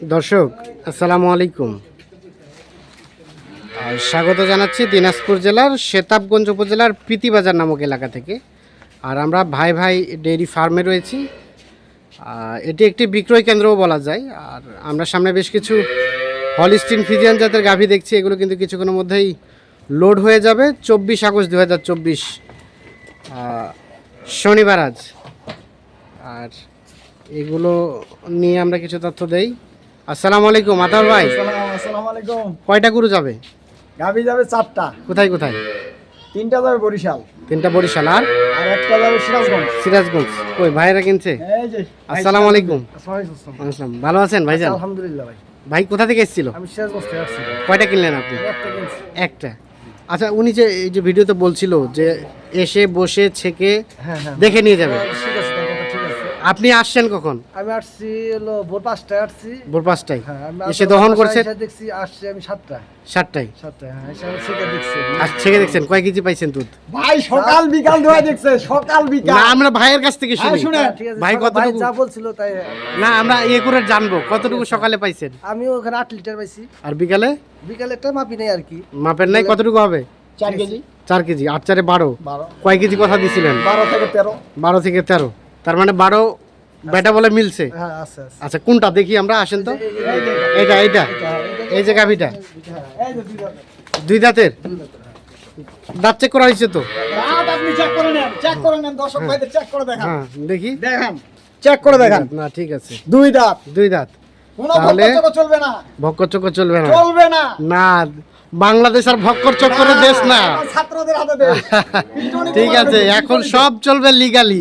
দর্শক, আসসালামু আলাইকুম। স্বাগত জানাচ্ছি দিনাজপুর জেলার শেতাবগঞ্জ উপজেলার প্রীতিবাজার নামক এলাকা থেকে। আর আমরা ভাই ভাই ডেইরি ফার্মে রয়েছি। এটি একটি বিক্রয় কেন্দ্রও বলা যায়। আর আমরা সামনে বেশ কিছু হলিস্টিন ফিজিয়ান জাতের গাভী দেখছি। এগুলো কিন্তু কিছুক্ষণের মধ্যেই লোড হয়ে যাবে। চব্বিশ আগস্ট দু হাজার চব্বিশ শনিবার আজ। আর এগুলো নিয়ে আমরা কিছু তথ্য দেই। আসসালামু আলাইকুম আতাউর ভাই। আসসালামু আলাইকুম কয়টা গরু যাবে? গাভি যাবে চারটা। কোথায় কোথায়? তিনটা যাবে বরিশাল। তিনটা বরিশাল আর? আর একটা যাবে সিরাজগঞ্জ। সিরাজগঞ্জ। কই ভাইরা কিনছে? এই যে আসসালামু আলাইকুম। আসসালাম। ভালো আছেন ভাইজান? আলহামদুলিল্লাহ ভাই। ভাই কোথা থেকে এসেছিল? আমি সিরাজগঞ্জ থেকে আসছি। কয়টা কিনলেন আপনি? একটা আচ্ছা উনি যে এই যে ভিডিওতে বলছিল যে এসে বসে ছেকে হ্যাঁ হ্যাঁ। দেখে নিয়ে যাবে। ঠিক ঠিক আছে আপনি আসছেন কখন? আমি আসছি হলো ভোর পাঁচটায় আসছি। ভোর পাঁচটায়? হ্যাঁ এসে দহন করছে করছেন? দেখছি আসছি আমি সাতটায়। সাতটায়? সাতটায় হ্যাঁ এসে সেটা দেখছি। আর ছেকে দেখছেন। কয় কেজি পাইছেন দুধ? ভাই সকাল বিকাল ধোয়া দেখছে সকাল বিকাল। না আমরা ভাইয়ের কাছ থেকে শুনি। শুনে ভাই কতটুকু যা বলছিল তাই। না আমরা ইয়ে করে জানব কতটুকু সকালে পাইছেন? আমি ওখানে আট লিটার পাইছি। আর বিকালে? বিকালে একটা মাপি নেই আর কি। মাপের নাই কতটুকু হবে? চার কেজি। চার কেজি আট চারে বারো। বারো। কয় কেজি কথা দিছিলেন? বারো থেকে তেরো। বারো থেকে তেরো। তার মানে বারো বেটা বলে মিলছে। হ্যাঁ আচ্ছা কোনটা? দেখি আমরা আসেন তো। এইটা এইটা। এই যে গাভিটা। দুই দাঁত। দুই দাঁতের দাঁত চেক করা হয়েছে তো দেখান। হ্যাঁ দেখি। দেখান, check করে দেখান। না ঠিক আছে। দুই দাঁত, দুই দাঁত। তাহলে- চলবে না, ভক্কর চলবে না। চলবে না। না বাংলাদেশ আর ভক্কর চক্করের দেশ না ছাত্রদের হাতে দেশ। ঠিক আছে এখন সব চলবে লিগালি।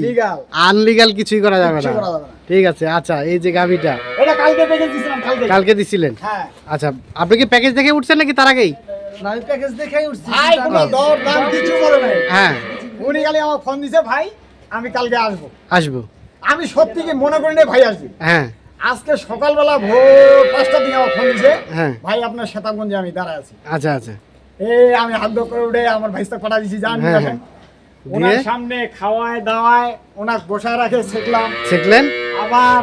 আনলিগাল কিছুই করা যাবে না কিছুই করা যাবে না। ঠিক আছে আচ্ছা এই যে গাভিটা এটা কালকে package দিছিলাম, কালকে। কালকে দিছিলেন হ্যাঁ। আচ্ছা আপনি কি প্যাকেজ দেখে উঠছেন নাকি তার আগেই না, আমি package দেখেই উঠছি। ভাই, কোনো দর দাম কিছু বলে নাই। হ্যাঁ উনি খালি আমার ফোন দিছে ভাই আমি কালকে আসব আসব আমি সত্যি কি মনে করি না ভাই আসবি হ্যাঁ আজকে সকালবেলা ভোর পাঁচটার দিকে আমার ফোন দিছে। হ্যাঁ। ভাই আপনার শ্বেতাবগঞ্জে আমি দাঁড়ায় আছি। আচ্ছা আচ্ছা। এই আমি হাত করে উঠে আমার ভাইস্তা পাঠা দিছি জান হ্যাঁ, হ্যাঁ। ওনার সামনে খাওয়ায় দাওয়ায় ওনার বসায় রাখে শিখলাম শিখলেন আবার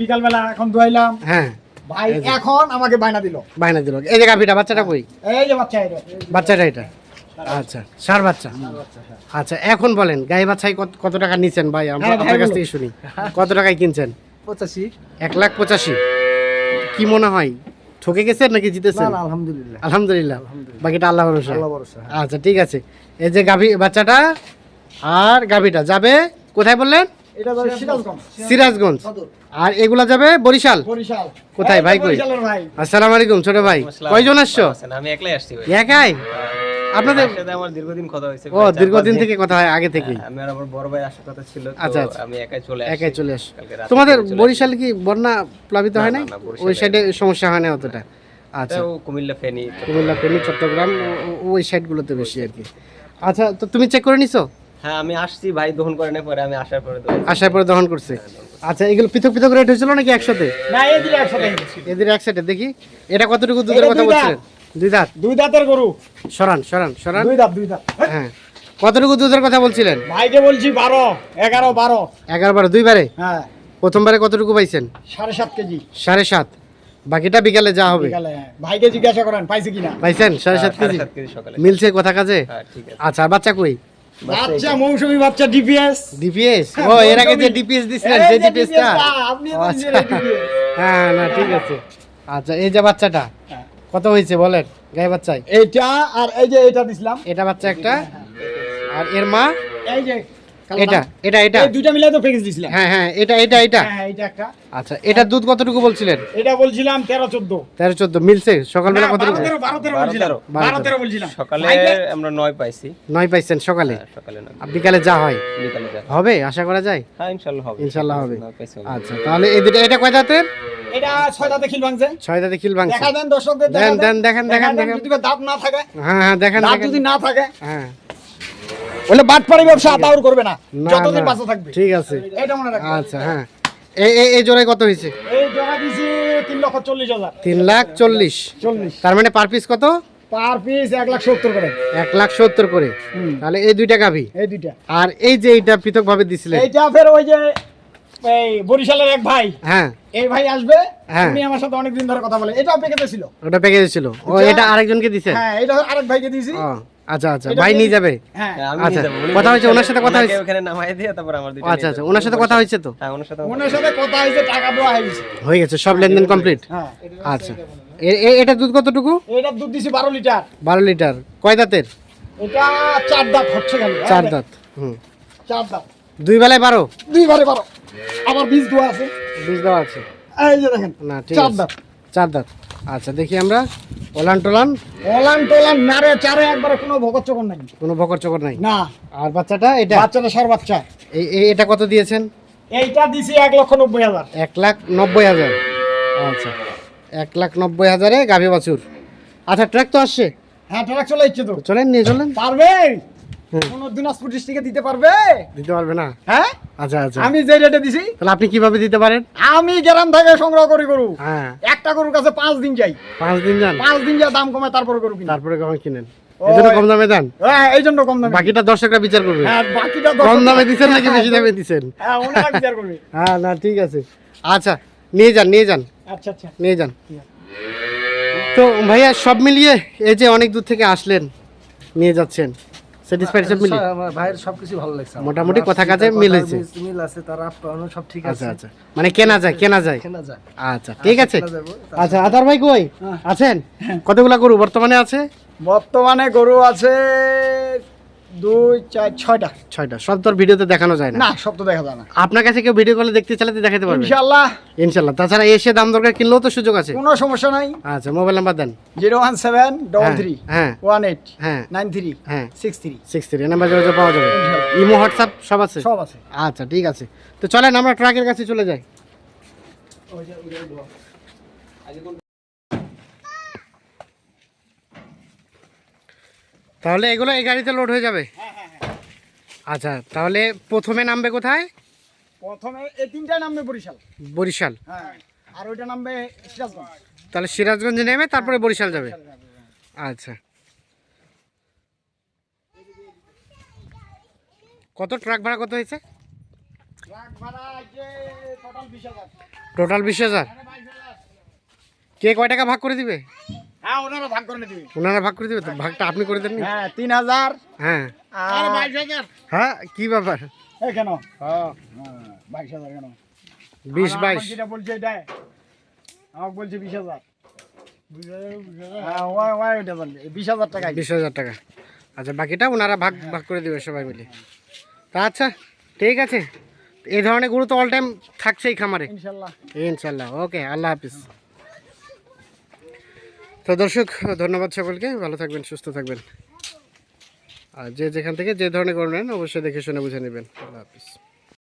বিকালবেলা এখন ধোয়াইলাম। হ্যাঁ। ভাই এখন আমাকে বায়না দিল। বায়না দিল। এই যে গাভিটা বাচ্চাটা কই? এই যে বাচ্চা এটা। বাচ্চাটা এটা? আচ্ছা সার বাচ্চা। আচ্ছা এখন বলেন গাই বাচ্চাই কত টাকা নিছেন? ভাই আমরা আপনার কাছ থেকে শুনি। কত টাকায় কিনছেন? পঁচাশি। এক লাখ পঁচাশি। কি মনে হয়? ঠকে গেছেন নাকি জিতেছেন? আলহামদুলিল্লাহ। আলহামদুলিল্লাহ। বাকিটা আল্লাহ ভরসা। আল্লাহ ভরসা। আচ্ছা ঠিক আছে। এই যে গাভি বাচ্চাটা আর গাভিটা যাবে কোথায় বললেন? এটা সিরাজগঞ্জ। সিরাজগঞ্জ। আর এগুলা যাবে বরিশাল? বরিশাল। কোথায়? ভাই কই? বরিশালের আসসালামু আলাইকুম ছোট ভাই। কয়জন আসছো? আমি একলাই আসছি ভাই। একাই? আপনাদের সাথে আমার দীর্ঘদিন কথা হয়েছে ও দীর্ঘদিন থেকে কথা হয় আগে থেকেই। হ্যাঁ, আমি আমার বড় ভাই আসার কথা ছিল তো আচ্ছা, আচ্ছা। আমি একাই চলে আসছি একাই চলে আস। তোমাদের বরিশাল কি বন্যা প্লাবিত হয় না, নাই? ওই সাইডে সমস্যা হয় না অতটা? আচ্ছা। তাও কুমিল্লা ফেনী কুমিল্লা ফেনী চট্টগ্রাম। ওই সাইডগুলোতে বেশি আর কি আচ্ছা তো তুমি চেক করে নিছো? হ্যাঁ আমি আসছি ভাই দহন করে না পরে আমি আসার পরে আসার পরে দহন করছে। আচ্ছা এগুলো পৃথক পৃথক রেট হয়েছিল নাকি একসাথে? না এই দিকে একসাথে এদের একসাথে দেখি। এটা কতটুকু দুধের কথা বলছিলেন? দুই দাঁত। দুই দাঁতের গরু। সরান সরান সরান। দুই দাঁত দুই দাঁত। হ্যাঁ। কতটুকু দুধের কথা বলছিলেন? ভাইকে বলছি বারো এগারো বারো। এগারো বারো দুইবারে হ্যাঁ। প্রথমবারে কতটুকু পাইছেন? সাড়ে সাত কেজি। সাড়ে সাত। বাকিটা বিকালে যা হবে। হ্যাঁ। ভাইকে জিজ্ঞাসা করেন পাইছে কিনা? পাইছেন? সাড়ে সাত কেজি? সাত কেজি সকালে। মিলছে কথা কাজে? হ্যাঁ ঠিক আছে। আচ্ছা আর বাচ্চা কই? বাচ্চা মৌসুমি বাচ্চা ডিপিএস ডিপিএস হ্যাঁ, ও এর আগে যে ডিপিএস দিছিলেন সেই ডিপিএসটা আপনি আচ্ছা। হ্যাঁ না ঠিক আছে। আচ্ছা এই যে বাচ্চাটা হ্যাঁ। কত হয়েছে বলেন? গাই বাচ্চায়? এইটা আর এই যে এটা দিছিলাম। এটা বাচ্চা একটা। আর এর মা? এই যে এটা এটা এটা। এই দুইটা মিলে তো প্যাকেজ দিছিলাম। হ্যাঁ হ্যাঁ এটা এটা এটা। হ্যাঁ এটা একটা। আচ্ছা এটার দুধ কতটুকু বলছিলেন? এটা বলছিলাম তেরো চোদ্দ। তেরো চোদ্দ মিলছে? সকালবেলা কতটুকু? তেরো বারো তেরো বারো বলছিলাম তেরো। বারো তেরো বলছিলাম। সকালে আমরা নয় পাইছি। নয় পাইছেন সকালে? হ্যাঁ, সকালে আর বিকালে যা হয়? বিকালে যা হবে? আশা করা যায়? হ্যাঁ ইনশাল্লাহ হবে। ইনশাল্লাহ হবে। আচ্ছা তাহলে এই দুটো এটা কয় দাঁতের? এটা ছয়টা দেখিল ভাঙছে। ছয় দাঁতে খিল ভাঙছে। দেখা দেন দর্শকদের দেন, দেন, দেখেন, দেখেন, দেখেন। যদি দাঁত না থাকে হ্যাঁ হ্যাঁ দেখেন দাঁত যদি না থাকে হ্যাঁ। বলে বাটপাড়ি ব্যবসা আতাউর করবে না। না, যতদিন বাঁচা থাকবে। ঠিক আছে। এটা মনে রাখবে আচ্ছা হ্যাঁ। এই এই এই জোড়ায় কত হয়েছে? এই জমা দিছি তিন লক্ষ চল্লিশ হাজার। তিন লাখ চল্লিশ। চল্লিশ। তার মানে পার পিস কত? পার পিস এক লাখ সত্তর করে। এক লাখ সত্তর করে। তাহলে এই দুইটা গাভি? এই দুইটা। আর এই যে এইটা পৃথক ভাবে দিছিলেন? এইটা ফের ওই যে এই বরিশালের এক ভাই। হ্যাঁ। এই ভাই আসবে হ্যাঁ। উনি আমার সাথে অনেকদিন ধরে কথা বলে। এটাও পেকেতে ছিল। ওটা প্যাকেজ ছিল ও এটা- এটা আরেকজনকে দিছে? হ্যাঁ এটা আরেক ভাইকে দিয়েছি। আচ্ছা আচ্ছা। ভাই নিয়ে যাবে? হ্যাঁ। হ্যাঁ, আচ্ছা, নিয়ে যাব। উনি কথা হয়েছে, ওনার সাথে কথা হয়েছে? ওখানে নামাই দিয়ে তারপর আমার আচ্ছা আচ্ছা। ওনার সাথে কথা হয়েছে তো? হ্যাঁ ওনার সাথে ওনার সাথে কথা হয়েছে টাকা দেওয়া হয়ে গেছে। হয়ে গেছে সব লেনদেন কমপ্লিট? হ্যাঁ। আচ্ছা। এটা দুধ কতটুকু? এটার দুধ দিছি বারো লিটার। বারো লিটার। কয় দাঁতের? এটা চার দাঁত হচ্ছে হ্যাঁ, চার দাঁত হুম। চার দাঁত। দুই বেলায় বারো? দুইবারে বারো। আবার বীজ দেওয়া আছে? বীজ দেওয়া আছে। এই যে দেখেন না ঠিক চার দাঁত। চার দাঁত। আচ্ছা দেখি আমরা। ওলান টোলান? ওলান টোলান নারে চারে একবারে কোনো ভগত চকর নাই। কোনো বকর চকর নাই? না। আর বাচ্চাটা এটা? বাচ্চাটা সার বাচ্চা। এই এই- এটা কত দিয়েছেন? এইটা দিছি এক লক্ষ নব্বই হাজার। এক লাখ নব্বই হাজার। আচ্ছা এক লাখ নব্বই হাজারে গাভী বাছুর। আচ্ছা ট্রাক তো আসছে। হ্যাঁ ট্রাক চলে ইচ্ছে তো। চলেন নিয়ে চলেন। পারবে। কোন দিনাজপুর ডিস্ট্রিক্টে দিতে পারবে? দিতে পারবে না? হ্যাঁ? আচ্ছা আচ্ছা। আমি যে রেটে দিছি তাহলে আপনি কীভাবে দিতে পারেন? আমি গ্রাম থেকে সংগ্রহ করি গরু। হ্যাঁ। একটা গরুর কাছে পাঁচ দিন যাই। পাঁচ দিন যান? পাঁচ দিন যা দাম কমে তারপরে গরু কিনা তারপরে কমে কিনেন। ওই। এই জন্য কম দামে দেন? হ্যাঁ এই জন্য কম দামে। বাকিটা দর্শকরা বিচার করবে। হ্যাঁ বাকিটা কম দামে দিচ্ছেন নাকি বেশি দামে দিচ্ছেন? হ্যাঁ ওনারা বিচার করবে। হ্যাঁ না ঠিক আছে। আচ্ছা নিয়ে যান নিয়ে যান। আচ্ছা আচ্ছা। নিয়ে যান। তো ভাইয়া সব মিলিয়ে এই যে অনেক দূর থেকে আসলেন নিয়ে যাচ্ছেন। স্যাটিসফাইড মিলে? ভাইয়ের সবকিছু ভালো লাগছে মোটামুটি কথা কাজে মিলেছে। মিল আছে তার আপ্যায়নও সব ঠিক আচ্ছা আছে। আচ্ছা। মানে কেনা যায় কেনা যায়। কেনা যায়। আচ্ছা ঠিক আছে। আচ্ছা আদার ভাই কই? আছেন? কতগুলা গরু বর্তমানে আছে? বর্তমানে গরু আছে দুই চার ছয়টা। ছয়টা। সব তোর ভিডিওতে দেখানো যায় না? না সব তো দেখা যায় না। আপনার কাছে কেউ ভিডিও কলে দেখতে চালাতে দেখাতে পারবে। ইনশাল্লাহ ইনশাল্লাহ তাছাড়া এসে দাম দরকার কিনলেও তো সুযোগ আছে। কোনো সমস্যা নাই। আচ্ছা মোবাইল নাম্বার দেন। জিরো ওয়ান সেভেন ডবল হ্যাঁ, থ্রি হ্যাঁ। ওয়ান এইট হ্যাঁ। নাইন থ্রি হ্যাঁ। Six three. Six three number যোগাযোগ পাওয়া যাবে। ইমো হোয়াটসঅ্যাপ সব আছে? সব আছে। আচ্ছা ঠিক আছে। তো চলেন আমরা ট্রাকের কাছে চলে যাই। তাহলে এগুলো এই গাড়িতে লোড হয়ে যাবে? আচ্ছা তাহলে প্রথমে নামবে কোথায়? প্রথমে এই তিনটায় নামবে বরিশাল। বরিশাল। হ্যাঁ আর ওইটা নামবে সিরাজগঞ্জ। তাহলে সিরাজগঞ্জে নেমে তারপরে বরিশাল যাবে। আচ্ছা। কত ট্রাক ভাড়া কত হয়েছে? টোটাল বিশ হাজার। কে কয় টাকা ভাগ করে দিবে? হ্যাঁ ওনারা ভাগ করে দিবি ওনারা ভাগ করে দিবে? তো ভাগটা আপনি করে দেননি? হ্যাঁ তিন হাজার। হ্যাঁ। আর বাইশ হাজার। হ্যাঁ কি ব্যাপার? এই কেন? হ্যাঁ। বাইশ হাজার কেন? বিশ বাইশ। যেটা বলছে এটাই। আমাকে বলছে বিশ হাজার। হ্যাঁ বিশ টাকা বিশ হাজার টাকা। আচ্ছা বাকিটা ওনারা ভাগ ভাগ করে দিবে সবাই মিলে। তা আচ্ছা ঠিক আছে। এই ধরনের গরু তো অল টাইম থাকছেই খামারে। ইনশাল্লাহ। ইনশাল্লাহ ওকে আল্লাহ হাফিজ। তো দর্শক, ধন্যবাদ সকলকে। ভালো থাকবেন, সুস্থ থাকবেন। আর যে যেখান থেকে যে ধরনের করবেন অবশ্যই দেখে শুনে বুঝে নেবেন। আল্লাহ হাফিজ।